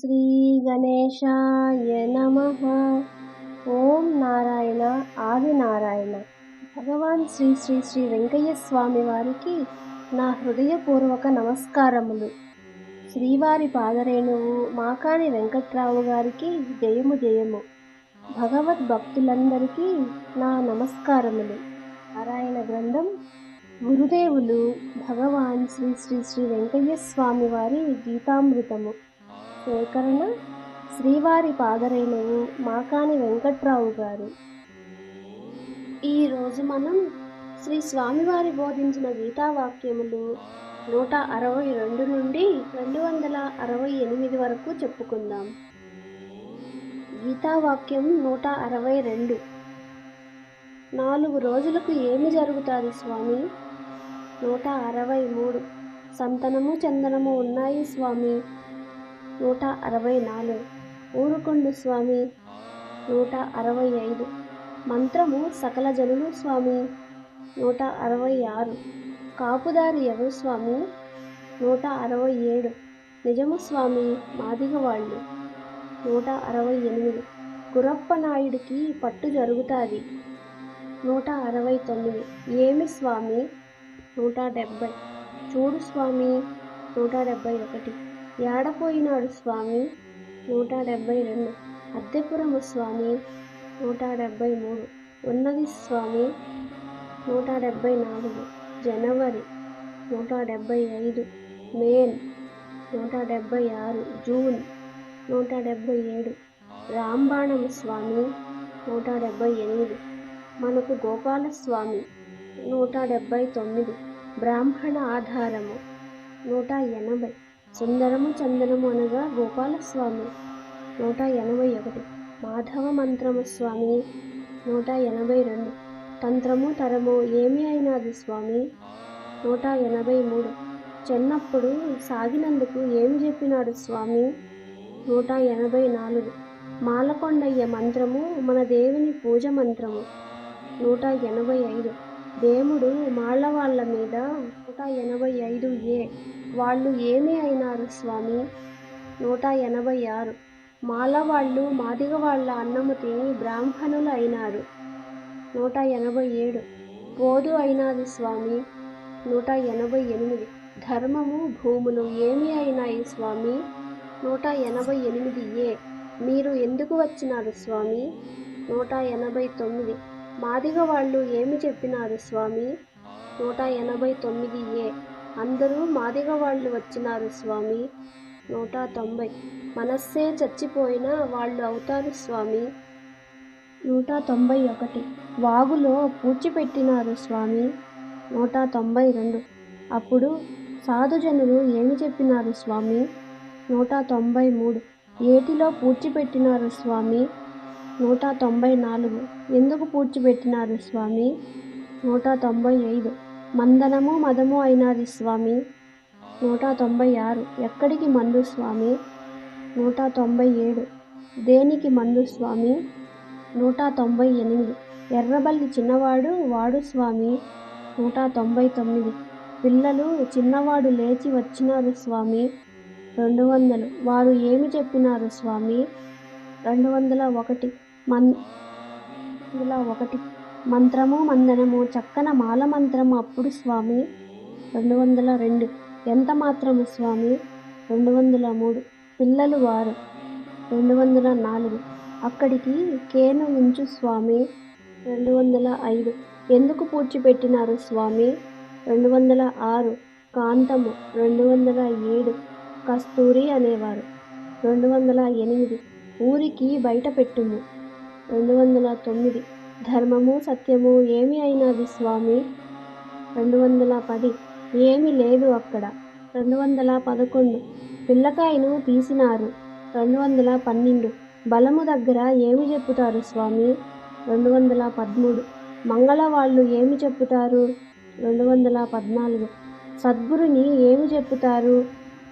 శ్రీ గణేశాయ నమ. ఓం నారాయణ ఆది నారాయణ. భగవాన్ శ్రీ శ్రీ శ్రీ వెంకయ్య స్వామి వారికి నా హృదయపూర్వక నమస్కారములు. శ్రీవారి పాదరేణువు మాకాని వెంకట్రావు గారికి జయము జయము. భగవద్ భక్తులందరికీ నా నమస్కారములు. నారాయణ గ్రంథం గురుదేవులు భగవాన్ శ్రీ శ్రీ శ్రీ వెంకయ్య స్వామి వారి గీతామృతము. సేకరణ శ్రీవారి పాదరేణువు మాకాని వెంకట్రావు గారు. ఈరోజు మనం శ్రీ స్వామివారి బోధించిన గీతావాక్యములు నూట అరవై రెండు నుండి రెండు వందల అరవై ఎనిమిది వరకు చెప్పుకుందాం. గీతావాక్యం నూట అరవై రెండు. నాలుగు రోజులకు ఏమి జరుగుతుంది స్వామి? నూట అరవై మూడు. సంతనము చందనము ఉన్నాయి స్వామి. నూట అరవై నాలుగు. ఊరుకొండు స్వామి. నూట అరవై ఐదు. మంత్రము సకల జనులు స్వామి. నూట అరవై ఆరు. కాపుదారి ఎవరు స్వామి? నూట అరవై ఏడు. నిజము స్వామి మాదిగ వాళ్ళు. నూట అరవై ఎనిమిది. గురప్ప నాయుడికి పట్టు జరుగుతుంది. నూట అరవై తొమ్మిది. ఏమి స్వామి? నూట డెబ్భై చూడు స్వామి నూట డెబ్భై ఒకటి. ఏడపోయినాడు స్వామి. నూట డెబ్భై రెండు. అద్దెపురము స్వామి. నూట డెబ్భై మూడు. ఉన్నది స్వామి. నూట డెబ్భై నాలుగు. జనవరి. నూట డెబ్భై ఐదు. మే. నూట డెబ్భై ఆరు. జూన్. నూట డెబ్భై ఏడు. రాంబాణం స్వామి. నూట డెబ్భై ఎనిమిది. మనకు గోపాలస్వామి. నూట డెబ్భై తొమ్మిది. బ్రాహ్మణ ఆధారము. నూట ఎనభై. సుందరము చందనము అనగా గోపాలస్వామి నూట ఎనభై ఒకటి. మాధవ మంత్రము స్వామి నూట ఎనభై రెండు. తంత్రము తరము ఏమి అయినది స్వామి? నూట ఎనభై మూడు. చెన్నప్పుడు సాగినందుకు ఏమి చెప్పినాడు స్వామి? నూట ఎనభై నాలుగు. మాలకొండయ్య మంత్రము మన దేవుని పూజ మంత్రము. నూట ఎనభై ఐదు. దేవుడు మాళ్ళ వాళ్ళ మీద నూట ఎనభై ఐదు ఏ వాళ్ళు ఏమి అయినారు స్వామి? నూట ఎనభై ఆరు. మాల వాళ్ళు మాదిగ వాళ్ళ అన్నము తిని బ్రాహ్మణులు అయినారు. నూట ఎనభై ఏడు. పోదు అయినాది స్వామి? నూట ఎనభై ఎనిమిది. ధర్మము భూములు ఏమి అయినాయి స్వామి? నూట ఎనభై ఎనిమిది ఏ. మీరు ఎందుకు వచ్చినారు స్వామి? నూట ఎనభై తొమ్మిది. మాదిగ వాళ్ళు ఏమి చెప్పినారు స్వామి? నూట ఎనభై తొమ్మిది ఏ. అందరూ మాదిగ వాళ్ళు వచ్చినారు స్వామి. నూట తొంభై. మనస్సే చచ్చిపోయినా వాళ్ళు అవుతారు స్వామి. నూట తొంభై ఒకటి. వాగులో పూడ్చిపెట్టినారు స్వామి. నూట తొంభై రెండు. అప్పుడు సాధుజనులు ఏమి చెప్పినారు స్వామి? నూట తొంభై మూడు. ఏటిలో పూడ్చిపెట్టినారు స్వామి? నూట తొంభై నాలుగు. ఎందుకు పూడ్చిపెట్టినారు స్వామి? నూట తొంభై ఐదు. మందనము మదము అయినది స్వామి. నూట తొంభై ఆరు. ఎక్కడికి మందు స్వామి? నూట తొంభై ఏడు. దేనికి మందు స్వామి? నూట తొంభై ఎనిమిది. ఎర్రబల్లి చిన్నవాడు వాడు స్వామి. నూట తొంభై తొమ్మిది. పిల్లలు చిన్నవాడు లేచి వచ్చినారు స్వామి. రెండు వందలు. వారు ఏమి చెప్పినారు స్వామి? రెండు వందల ఒకటి. మన్ ఒకటి. మంత్రము మందనము చక్కన మాల మంత్రము అప్పుడు స్వామి. రెండు వందల రెండు. ఎంత మాత్రము స్వామి? రెండు వందల మూడు. పిల్లలు వారు. రెండు వందల నాలుగు. అక్కడికి కేను ఉంచు స్వామి. రెండు వందల ఐదు. ఎందుకు పూడ్చిపెట్టినారు స్వామి? రెండు వందల ఆరు. కాంతము. రెండు వందల ఏడు. కస్తూరి అనేవారు. రెండు వందల ఎనిమిది. ఊరికి బయట పెట్టుము. రెండు వందల తొమ్మిది. ధర్మము సత్యము ఏమి అయినది స్వామి? రెండు వందల పది ఏమి లేదు అక్కడ. రెండు వందల పదకొండు పిల్లకాయను తీసినారు. రెండు వందల పన్నెండు బలము దగ్గర ఏమి చెప్పుతారు స్వామి? రెండు వందల పదమూడు మంగళ వాళ్ళు ఏమి చెప్పుతారు? రెండు వందల పద్నాలుగు సద్గురుని ఏమి చెప్పుతారు?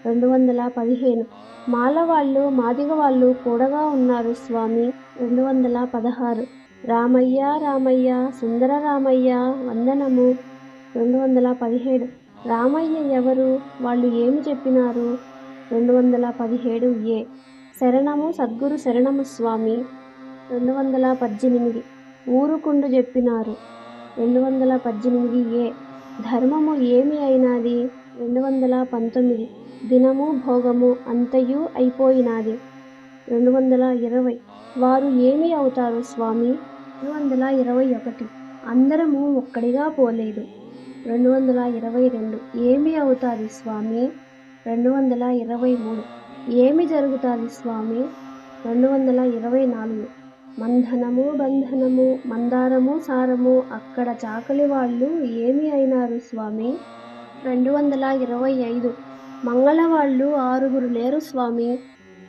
రెండు వందల పదిహేను మాల వాళ్ళు మాదిగ వాళ్ళు కూడగా ఉన్నారు స్వామి. రెండు వందల పదహారు రామయ్య రామయ్య సుందర రామయ్య వందనము. రెండు వందల పదిహేడు రామయ్య ఎవరు? వాళ్ళు ఏమి చెప్పినారు? రెండు వందల పదిహేడు ఏ. శరణము సద్గురు శరణము స్వామి. రెండు వందల పద్దెనిమిది ఊరుకుండు చెప్పినారు. రెండు వందల పద్దెనిమిది ఏ. ధర్మము ఏమి అయినది? రెండు వందల పంతొమ్మిది దినము భోగము అంతయు అయిపోయినది. రెండు వందల ఇరవై. వారు ఏమి అవుతారు స్వామి? రెండు వందల ఇరవై ఒకటి. అందరము ఒక్కడిగా పోలేదు. రెండు వందల ఇరవై రెండు. ఏమి అవుతారు స్వామి? రెండు వందల ఇరవై మూడు. ఏమి జరుగుతుంది స్వామి? రెండు వందల ఇరవై నాలుగు. మంధనము బంధనము మందారము సారము అక్కడ చాకలి వాళ్ళు ఏమి అయినారు స్వామి? రెండు వందల ఇరవై ఐదు. మంగళవాళ్ళు ఆరుగురు లేరు స్వామి.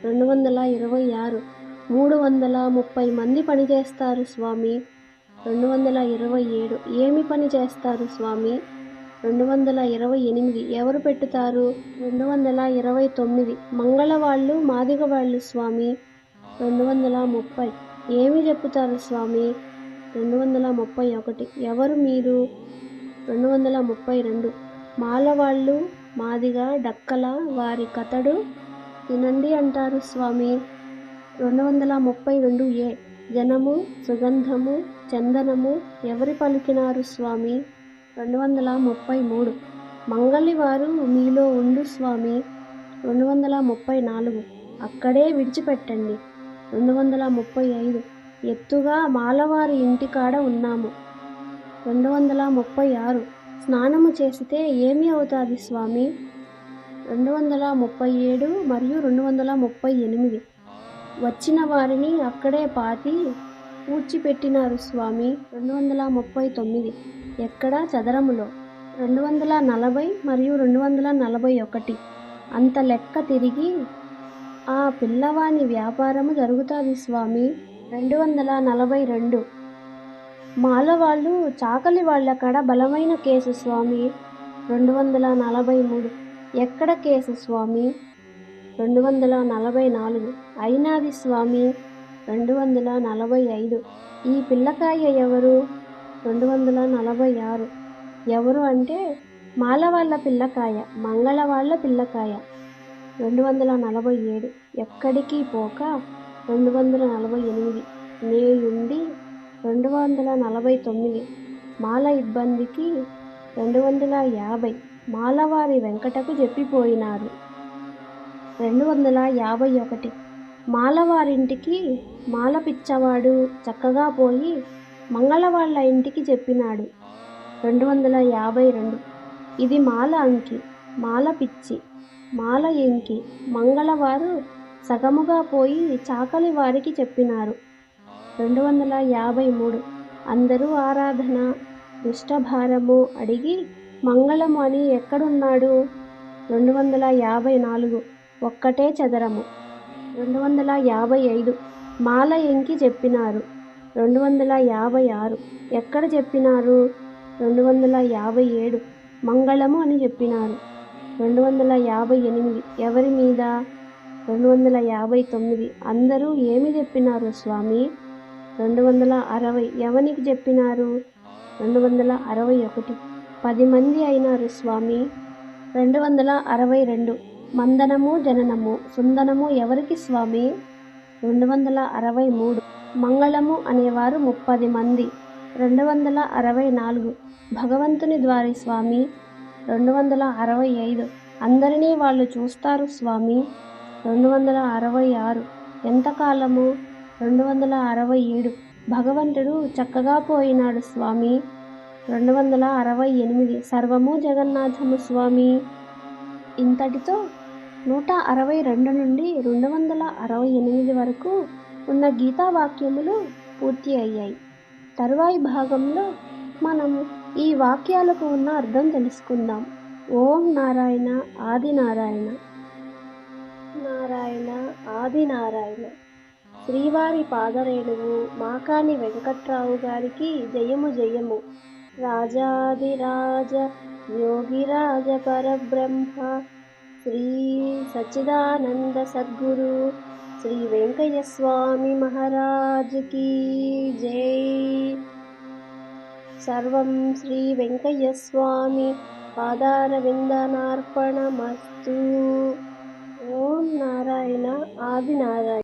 రెండు వందల ఇరవై ఆరు. మూడు వందల ముప్పై మంది పనిచేస్తారు స్వామి. రెండు వందల ఇరవై ఏడు. ఏమి పని చేస్తారు స్వామి? రెండు వందల ఇరవై ఎనిమిది. ఎవరు పెట్టుతారు? రెండు వందల ఇరవై తొమ్మిది. మంగళవాళ్ళు మాదిగ వాళ్ళు స్వామి. రెండు వందల ముప్పై. ఏమి చెప్పుతారు స్వామి? రెండు వందల ముప్పై ఒకటి. ఎవరు మీరు? రెండు వందల ముప్పై రెండు. మాలవాళ్ళు మాదిగ డక్కల వారి కథడు తినండి అంటారు స్వామి. రెండు వందల ముప్పై రెండు ఏ జనము సుగంధము చందనము ఎవరి పలికినారు స్వామి? రెండు వందల ముప్పై మూడు మంగళివారు మీలో ఉండు స్వామి. రెండు వందల ముప్పై నాలుగు అక్కడే విడిచిపెట్టండి. రెండు వందల ముప్పై ఐదు ఎత్తుగా మాలవారి ఇంటికాడ ఉన్నాము. రెండు వందల ముప్పై ఆరు స్నానము చేస్తే ఏమి అవుతుంది స్వామి? రెండు వందల ముప్పై ఏడు మరియు రెండు వందల ముప్పై ఎనిమిది వచ్చిన వారిని అక్కడే పాతి పూడ్చిపెట్టినారు స్వామి. రెండు వందల ముప్పై తొమ్మిది ఎక్కడ? చదరములో. రెండు వందల నలభై మరియు రెండు వందల నలభై ఒకటి అంత లెక్క తిరిగి ఆ పిల్లవాని వ్యాపారము జరుగుతుంది స్వామి. రెండు వందల నలభై రెండు మాల వాళ్ళు చాకలి వాళ్ళ కాడ బలమైన కేసు స్వామి. రెండు వందల నలభై మూడు ఎక్కడ కేసు స్వామి? రెండు వందల నలభై నాలుగు అయినాది స్వామి? రెండు వందల నలభై ఐదు ఈ పిల్లకాయ ఎవరు? రెండు వందల నలభై ఆరు ఎవరు అంటే మాలవాళ్ళ పిల్లకాయ మంగళవాళ్ళ పిల్లకాయ. రెండు వందల నలభై ఏడు ఎక్కడికి పోక? రెండు వందల నలభై ఎనిమిది నేయుండి రెండు వందల నలభై తొమ్మిది మాల ఇబ్బందికి రెండు వందల యాభై మాలవారి వెంకటకు చెప్పిపోయినారు. రెండు వందల యాభై ఒకటి. మాలవారింటికి మాల పిచ్చవాడు చక్కగా పోయి మంగళవాళ్ళ ఇంటికి చెప్పినాడు. రెండు వందల యాభై రెండు. ఇది మాల అంకి మాల పిచ్చి మాల ఎంకి. మంగళవారు సగముగా పోయి చాకలి వారికి చెప్పినారు. రెండు వందల యాభై మూడు. అందరూ ఆరాధన దుష్టభారము అడిగి మంగళము అని ఎక్కడున్నాడు? రెండు వందల యాభై నాలుగు. ఒక్కటే చదరము. రెండు వందల యాభై ఐదు. మాల ఎంకి చెప్పినారు. రెండు వందల యాభై ఆరు. ఎక్కడ చెప్పినారు? రెండు వందల యాభై ఏడు. మంగళము అని చెప్పినారు. రెండు వందల యాభై ఎనిమిది. ఎవరి మీద? రెండు వందల యాభై తొమ్మిది. అందరూ ఏమి చెప్పినారు స్వామి? రెండు వందల అరవై. ఎవనికి చెప్పినారు? రెండు వందల అరవై ఒకటి. పది మంది అయినారు స్వామి. రెండు వందల అరవై రెండు. మందనము జననము. సుందనము ఎవరికి స్వామి? రెండు వందల అరవై మూడు. మంగళము అనేవారు ముప్పది మంది. రెండు వందల అరవై నాలుగు. భగవంతుని ద్వారి స్వామి. రెండు వందల అరవై ఐదు. అందరినీ వాళ్ళు చూస్తారు స్వామి. రెండు వందల అరవై ఆరు. ఎంతకాలము రెండు వందల అరవై ఏడు. భగవంతుడు చక్కగా పోయినాడు స్వామి. రెండు వందల అరవై ఎనిమిది. సర్వము జగన్నాథము స్వామి. ఇంతటితో నూట అరవై రెండు నుండి రెండు వందల అరవై ఎనిమిది వరకు ఉన్న గీతా వాక్యములు పూర్తి అయ్యాయి. తరువాయి భాగంలో మనం ఈ వాక్యాలకు ఉన్న అర్థం తెలుసుకుందాం. ఓం నారాయణ ఆది నారాయణ నారాయణ ఆది నారాయణ శ్రీవారి పాదరేణువు మాకాని వెంకట్రావు గారికి జయము జయము. రాజాదిరాజ యోగిరాజ పరబ్రహ్మ శ్రీ సచ్చిదానంద సద్గురు శ్రీ వెంకయ్య స్వామి మహారాజ్ జై. సర్వం శ్రీ వెంకయ్య స్వామి పాదారవిందనార్పణమస్తు. ఓం నారాయణ ఆదినారాయణ.